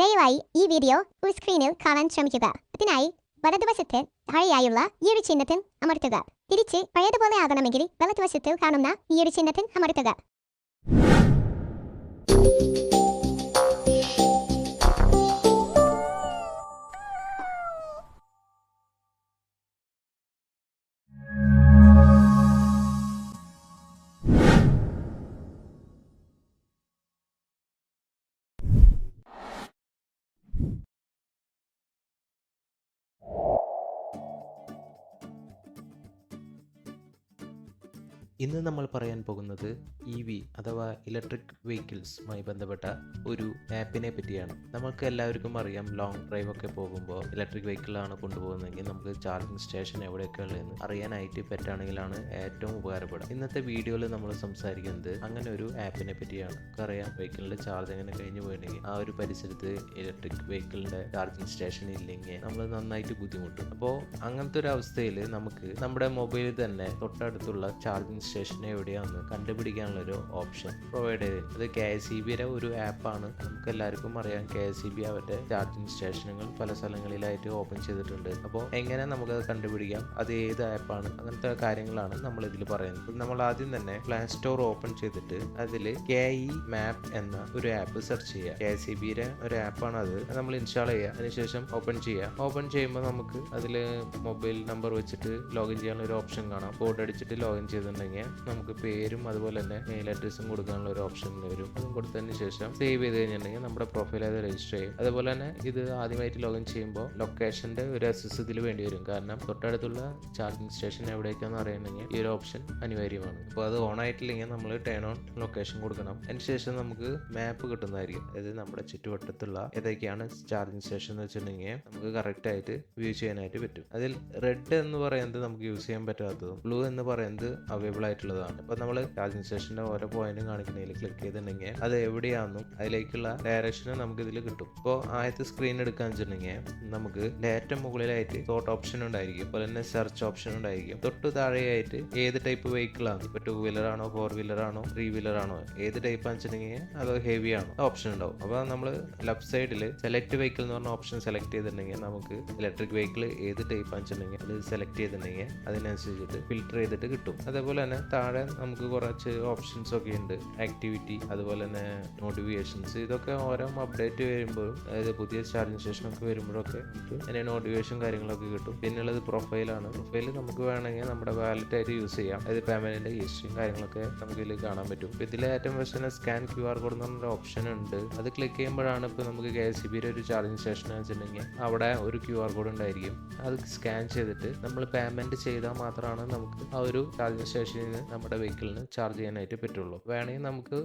ദയവായി ഈ വീഡിയോ ഒരു സ്ക്രീനിൽ കാണാൻ ശ്രമിക്കുക. അതിനായി വലതുവശത്ത് താഴെയായുള്ള ഈ ഒരു ചിഹ്നത്തിൽ അമർത്തുക. തിരിച്ച് പഴയതുപോലെ ആകണമെങ്കിൽ വലതുവശത്ത് കാണുന്ന ഈ ഒരു ചിഹ്നത്തിൽ അമർത്തുക. ഇന്ന് നമ്മൾ പറയാൻ പോകുന്നത് ഇ വി അഥവാ ഇലക്ട്രിക് വെഹിക്കിൾസുമായി ബന്ധപ്പെട്ട ഒരു ആപ്പിനെ പറ്റിയാണ്. നമുക്ക് എല്ലാവർക്കും അറിയാം ലോങ് ഡ്രൈവ് ഒക്കെ പോകുമ്പോൾ ഇലക്ട്രിക് വെഹിക്കിളാണ് കൊണ്ടുപോകുന്നതെങ്കിൽ നമുക്ക് ചാർജിങ് സ്റ്റേഷൻ എവിടെയൊക്കെ ഉള്ളതെന്ന് അറിയാനായിട്ട് പറ്റുകയാണെങ്കിലാണ് ഏറ്റവും ഉപകാരപ്പെടുക. ഇന്നത്തെ വീഡിയോയിൽ നമ്മൾ സംസാരിക്കുന്നത് അങ്ങനെ ഒരു ആപ്പിനെ പറ്റിയാണ്. നമുക്കറിയാം വെഹിക്കിളിന്റെ ചാർജ് എങ്ങനെ കഴിഞ്ഞു പോയിട്ടുണ്ടെങ്കിൽ ആ ഒരു പരിസരത്ത് ഇലക്ട്രിക് വെഹിക്കിളിന്റെ ചാർജിങ് സ്റ്റേഷൻ ഇല്ലെങ്കിൽ നമ്മൾ നന്നായിട്ട് ബുദ്ധിമുട്ടും. അപ്പോൾ അങ്ങനത്തെ ഒരു അവസ്ഥയിൽ നമുക്ക് നമ്മുടെ മൊബൈലിൽ തന്നെ തൊട്ടടുത്തുള്ള ചാർജിങ് സ്റ്റേഷൻ എവിടെയാണെന്ന് കണ്ടുപിടിക്കാനുള്ള ഒരു ഓപ്ഷൻ പ്രൊവൈഡ് ചെയ്തിട്ടുണ്ട് അത് കെ എസ് ഇ ബിയുടെ ഒരു ആപ്പാണ്. നമുക്ക് എല്ലാവർക്കും അറിയാം കെ എസ് ഇ ബി അവരുടെ ചാർജിങ് സ്റ്റേഷനുകൾ പല സ്ഥലങ്ങളിലായിട്ട് ഓപ്പൺ ചെയ്തിട്ടുണ്ട്. അപ്പോൾ എങ്ങനെ നമുക്കത് കണ്ടുപിടിക്കാം? അത് ഏത് ആപ്പാണ്? അങ്ങനത്തെ കാര്യങ്ങളാണ് നമ്മൾ ഇതിൽ പറയുന്നത്. നമ്മൾ ആദ്യം തന്നെ പ്ലേ സ്റ്റോർ ഓപ്പൺ ചെയ്തിട്ട് അതിൽ കെ ഇ മാപ്പ് എന്ന ഒരു ആപ്പ് സെർച്ച് ചെയ്യുക. കെ സി ബിയുടെ ഒരു ആപ്പാണ് അത് നമ്മൾ ഇൻസ്റ്റാൾ ചെയ്യുക. അതിനുശേഷം ഓപ്പൺ ചെയ്യുക. ഓപ്പൺ ചെയ്യുമ്പോൾ നമുക്ക് അതിൽ മൊബൈൽ നമ്പർ വെച്ചിട്ട് ലോഗിൻ ചെയ്യാനുള്ള ഒരു ഓപ്ഷൻ കാണാം. കോഡ് അടിച്ചിട്ട് ലോഗിൻ ചെയ്തിട്ടുണ്ടെങ്കിൽ നമുക്ക് പേരും അതുപോലെ തന്നെ മെയിൽ അഡ്രസ്സും കൊടുക്കാനുള്ള ഒരു ഓപ്ഷൻ വരും. അതും കൊടുത്തതിന് ശേഷം സേവ് ചെയ്ത് കഴിഞ്ഞിട്ടുണ്ടെങ്കിൽ നമ്മുടെ പ്രൊഫൈൽ അത് രജിസ്റ്റർ ചെയ്യും. അതുപോലെ തന്നെ ഇത് ആദ്യമായിട്ട് ലോഗിൻ ചെയ്യുമ്പോൾ ലൊക്കേഷന്റെ ഒരു അസസ് ഇതിൽ വേണ്ടി വരും. കാരണം തൊട്ടടുത്തുള്ള ചാർജിങ് സ്റ്റേഷൻ എവിടേക്കാന്ന് അറിയണമെങ്കിൽ ഈ ഒരു ഓപ്ഷൻ അനിവാര്യമാണ്. അപ്പോൾ അത് ഓൺ ആയിട്ടില്ലെങ്കിൽ നമ്മൾ ടേൺ ഓൺ ലൊക്കേഷൻ കൊടുക്കണം. അതിന് ശേഷം നമുക്ക് മാപ്പ് കിട്ടുന്നതായിരിക്കും. അതായത് നമ്മുടെ ചുറ്റുവട്ടത്തുള്ള ഏതൊക്കെയാണ് ചാർജിങ് സ്റ്റേഷൻ എന്ന് വെച്ചിട്ടുണ്ടെങ്കിൽ നമുക്ക് കറക്റ്റ് ആയിട്ട് വ്യൂ ചെയ്യാനായിട്ട് പറ്റും. അതിൽ റെഡ് എന്ന് പറയുന്നത് നമുക്ക് യൂസ് ചെയ്യാൻ പറ്റാത്തതും ബ്ലൂ എന്ന് പറയുന്നത് അവൈലബിൾ ആയിട്ടുള്ളതാണ്. ഇപ്പൊ നമ്മൾ ചാർജിങ് സ്റ്റേഷന്റെ ഓരോ പോയിന്റും കാണിക്കുന്നതിൽ ക്ലിക്ക് ചെയ്തിട്ടുണ്ടെങ്കിൽ അത് എവിടെയാണെന്നും അതിലേക്കുള്ള ഡയറക്ഷനും നമുക്ക് ഇതിൽ കിട്ടും. ഇപ്പോൾ ആദ്യത്തെ സ്ക്രീൻ എടുക്കാൻ വെച്ചിട്ടുണ്ടെങ്കിൽ നമുക്ക് ഏറ്റവും മുകളിലായിട്ട് തോട്ട് ഓപ്ഷൻ ഉണ്ടായിരിക്കും. അതുപോലെ തന്നെ സെർച്ച് ഓപ്ഷൻ ഉണ്ടായിരിക്കും. തൊട്ട് താഴെയായിട്ട് ഏത് ടൈപ്പ് വെഹിക്കിൾ ആണ്? ഇപ്പോൾ ടൂ വീലർ ആണോ ഫോർ വീലർ ആണോ ത്രീ വീലർ ആണോ? ഏത് ടൈപ്പ് വെച്ചിട്ടുണ്ടെങ്കിൽ അത് ഹെവി ആണോ? ഓപ്ഷൻ ഉണ്ടാവും. അപ്പോൾ നമ്മൾ ലെഫ്റ്റ് സൈഡിൽ സെലക്ട് വെഹിക്കിൾ എന്ന് പറഞ്ഞ ഓപ്ഷൻ സെലക്ട് ചെയ്തിട്ടുണ്ടെങ്കിൽ നമുക്ക് ഇലക്ട്രിക് വെഹിക്കിൾ ഏത് ടൈപ്പ് വെച്ചിട്ടുണ്ടെങ്കിൽ അത് സെലക്ട് ചെയ്തിട്ടുണ്ടെങ്കിൽ അതിനനുസരിച്ചിട്ട് ഫിൽറ്റർ ചെയ്തിട്ട് കിട്ടും. അതേപോലെ തന്നെ താഴെ നമുക്ക് കുറച്ച് ഓപ്ഷൻസ് ഒക്കെ ഉണ്ട്. ആക്ടിവിറ്റി അതുപോലെ തന്നെ നോട്ടിഫിക്കേഷൻസ് ഇതൊക്കെ ഓരോ അപ്ഡേറ്റ് വരുമ്പോഴും അതായത് പുതിയ ചാർജിങ് സ്റ്റേഷൻ ഒക്കെ വരുമ്പോഴൊക്കെ അതിന്റെ നോട്ടിഫിക്കേഷൻ കാര്യങ്ങളൊക്കെ കിട്ടും. പിന്നെയുള്ളത് പ്രൊഫൈലാണ് പ്രൊഫൈൽ നമുക്ക് വേണമെങ്കിൽ നമ്മുടെ വാലറ്റ് ആയിട്ട് യൂസ് ചെയ്യാം. അതായത് പേയ്മെന്റിന്റെ ഹിസ്റ്ററിയും കാര്യങ്ങളൊക്കെ നമുക്ക് ഇതിൽ കാണാൻ പറ്റും. ഇപ്പോൾ ഇതിലെ ഏറ്റവും പ്രശ്നം സ്കാൻ ക്യു ആർ കോഡ് എന്ന് പറഞ്ഞൊരു ഓപ്ഷൻ ഉണ്ട്. അത് ക്ലിക്ക് ചെയ്യുമ്പോഴാണ് ഇപ്പോൾ നമുക്ക് കെ എസ് ബിയുടെ ഒരു ചാർജിങ് സ്റ്റേഷൻ വെച്ചിട്ടുണ്ടെങ്കിൽ അവിടെ ഒരു ക്യു ആർ കോഡ് ഉണ്ടായിരിക്കും. അത് സ്കാൻ ചെയ്തിട്ട് നമ്മൾ പേയ്മെന്റ് ചെയ്താൽ മാത്രമാണ് നമുക്ക് ആ ഒരു ചാർജിങ് സ്റ്റേഷനിൽ നിന്ന് നമ്മുടെ വെഹിക്കിളിന് ചാർജ് ചെയ്യാനായിട്ട് പറ്റുള്ളൂ. വേണമെങ്കിൽ നമുക്ക്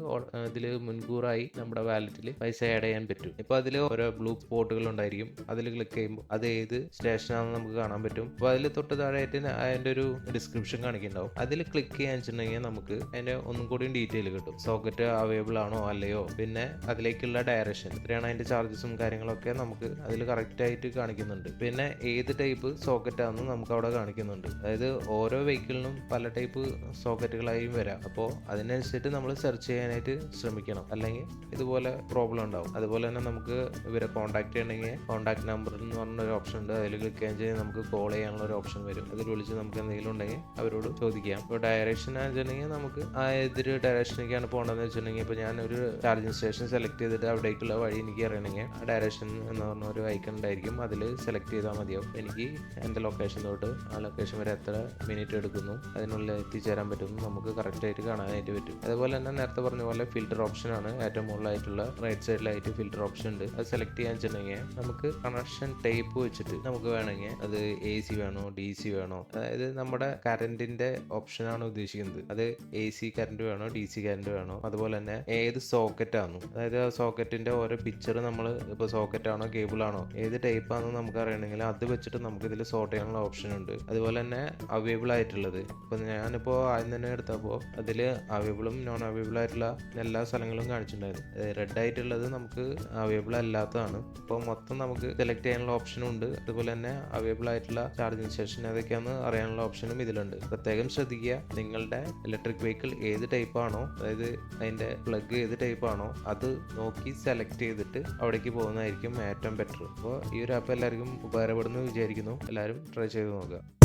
ഇതിൽ മുൻകൂറായി നമ്മുടെ വാലറ്റിൽ പൈസ ആഡ് ചെയ്യാൻ പറ്റും. ഇപ്പോൾ അതിൽ ഓരോ ബ്ലൂ സ്പോട്ടുകൾ ഉണ്ടായിരിക്കും. അതിൽ ക്ലിക്ക് ചെയ്യുമ്പോൾ അത് ഏത് സ്റ്റേഷനാണെന്ന് നമുക്ക് കാണാൻ പറ്റും. അപ്പോൾ അതിൽ തൊട്ട് താഴെയായിട്ട് അതിന്റെ ഒരു ഡിസ്ക്രിപ്ഷൻ കാണിക്കുന്നുണ്ടാവും. അതിൽ ക്ലിക്ക് ചെയ്യാൻ വെച്ചിട്ടുണ്ടെങ്കിൽ നമുക്ക് അതിന്റെ ഒന്നും കൂടി ഡീറ്റെയിൽ കിട്ടും. സോക്കറ്റ് അവൈലബിൾ ആണോ അല്ലയോ? പിന്നെ അതിലേക്കുള്ള ഡയറക്ഷൻ ഇത്രയാണ് അതിന്റെ ചാർജസും കാര്യങ്ങളൊക്കെ നമുക്ക് അതിൽ കറക്റ്റായിട്ട് കാണിക്കുന്നുണ്ട്. പിന്നെ ഏത് ടൈപ്പ് സോക്കറ്റാണെന്ന് നമുക്ക് അവിടെ കാണിക്കുന്നുണ്ട്. അതായത് ഓരോ വെഹിക്കിളിനും പല ടൈപ്പ് സോക്കറ്റുകളായും വരാം. അപ്പോൾ അതിനനുസരിച്ച് നമ്മൾ സെർച്ച് ചെയ്യാനായിട്ട് ശ്രമിക്കണം. അല്ലെങ്കിൽ ഇതുപോലെ പ്രോബ്ലം ഉണ്ടാവും. അതുപോലെ തന്നെ നമുക്ക് ഇവരെ കോൺടാക്ട് ചെയ്യണമെങ്കിൽ കോൺടാക്ട് നമ്പർ എന്ന് പറഞ്ഞ ഒരു ഓപ്ഷൻ ഉണ്ട്. അതിൽ ക്ലിക്ക് ചെയ്യാൻ നമുക്ക് കോൾ ചെയ്യാനുള്ള ഒരു ഓപ്ഷൻ വരും. അതിൽ വിളിച്ച് നമുക്ക് എന്തെങ്കിലും ഉണ്ടെങ്കിൽ അവരോട് ചോദിക്കാം. ഇപ്പോൾ ഡയറക്ഷൻ വെച്ചിട്ടുണ്ടെങ്കിൽ നമുക്ക് ആ ഏതൊരു ഡയറക്ഷനിലേക്കാണ് പോകേണ്ടതെന്ന് വെച്ചിട്ടുണ്ടെങ്കിൽ ഇപ്പോൾ ഞാൻ ഒരു ചാർജിങ് സ്റ്റേഷൻ സെലക്ട് ചെയ്തിട്ട് അവിടേക്കുള്ള വഴി എനിക്ക് അറിയണമെങ്കിൽ ആ ഡയറക്ഷൻ എന്ന് പറഞ്ഞ ഒരു ഐക്കൺ ഉണ്ടായിരിക്കും. അതിൽ സെലക്ട് ചെയ്താൽ മതിയാവും. എനിക്ക് എന്റെ ലൊക്കേഷൻ തൊട്ട് ആ ലൊക്കേഷൻ വരെ എത്ര മിനിറ്റ് എടുക്കുന്നു. അതിനുള്ളിൽ എത്തിച്ചേരാൻ പറ്റുന്നു നമുക്ക് കറക്റ്റായിട്ട് കാണാനായിട്ട് പറ്റും. അതുപോലെ തന്നെ നേരത്തെ പറഞ്ഞ പോലെ ഫിൽറ്റർ ഓപ്ഷനാണ് ഏറ്റവും മുകളിലായിട്ടുള്ള റൈറ്റ് സൈഡിലായിട്ട് ഫിൽറ്റർ ഓപ്ഷൻ ഉണ്ട്. അത് സെലക്ട് ചെയ്യാൻ വെച്ചിട്ടുണ്ടെങ്കിൽ നമുക്ക് കണക്ഷൻ ടൈപ്പ് വെച്ചിട്ട് നമുക്ക് വേണമെങ്കിൽ അത് എ സി വേണോ ഡി സി വേണോ അതായത് നമ്മുടെ കറണ്ടിന്റെ ഓപ്ഷനാണ് ഉദ്ദേശിക്കുന്നത്. അത് എ സി കറണ്ട് വേണോ ഡി സി കറണ്ട് വേണോ അതുപോലെ തന്നെ ഏത് സോക്കറ്റ് ആണോ. അതായത് ആ സോക്കറ്റിന്റെ ഓരോ പിക്ചർ നമ്മൾ ഇപ്പോൾ സോക്കറ്റ് ആണോ കേബിൾ ആണോ ഏത് ടൈപ്പ് ആണെന്ന് നമുക്ക് അറിയണമെങ്കിൽ അത് വെച്ചിട്ട് നമുക്ക് ഇതിൽ സോർട്ട് ചെയ്യാനുള്ള ഓപ്ഷൻ ഉണ്ട്. അതുപോലെ തന്നെ അവൈലബിൾ ആയിട്ടുള്ളത്. ഇപ്പൊ ഞാനിപ്പോൾ ആദ്യം തന്നെ എടുത്തപ്പോൾ അതിൽ അവൈലബിളും നോൺ അവൈലബിൾ ആയിട്ടുള്ള എല്ലാ സ്ഥലങ്ങളും കാണിച്ചിട്ടുണ്ടായിരുന്നു. റെഡ് ആയിട്ടുള്ളത് നമുക്ക് അവൈലബിൾ അല്ലാത്തതാണ്. അപ്പോൾ മൊത്തം നമുക്ക് സെലക്ട് ചെയ്യാനുള്ള ഓപ്ഷനും ഉണ്ട്. അതുപോലെ തന്നെ അവൈലബിൾ ആയിട്ടുള്ള ചാർജിങ് സ്റ്റേഷൻ ഏതൊക്കെയാണെന്ന് അറിയാനുള്ള ഓപ്ഷനും ഇതിലുണ്ട്. പ്രത്യേകം ശ്രദ്ധിക്കുക. നിങ്ങളുടെ ഇലക്ട്രിക് വെഹിക്കിൾ ഏത് ടൈപ്പ് ആണോ അതായത് അതിന്റെ പ്ലഗ് ഏത് ടൈപ്പ് ആണോ അത് നോക്കി സെലക്ട് ചെയ്തിട്ട് അവിടേക്ക് പോകുന്നതായിരിക്കും ഏറ്റവും ബെറ്റർ അപ്പോൾ ഈ ഒരു ആപ്പ് എല്ലാവർക്കും ഉപകാരപ്പെടുന്നു വിചാരിക്കുന്നു. എല്ലാവരും ട്രൈ ചെയ്ത് നോക്കുക.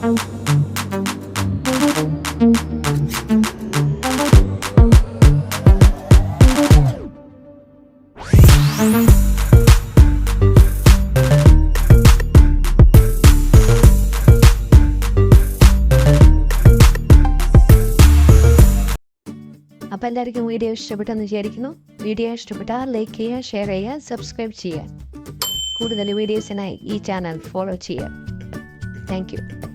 അപ്പോൾ എല്ലാവർക്കും വീഡിയോ ഇഷ്ടപ്പെട്ടെന്ന് വിചാരിക്കുന്നു. വീഡിയോ ഇഷ്ടപ്പെട്ടാൽ ലൈക്ക് ചെയ്യുക ഷെയർ ചെയ്യുക സബ്സ്ക്രൈബ് ചെയ്യുക. കൂടുതൽ വീഡിയോസിനായി ഈ ചാനൽ ഫോളോ ചെയ്യുക. താങ്ക്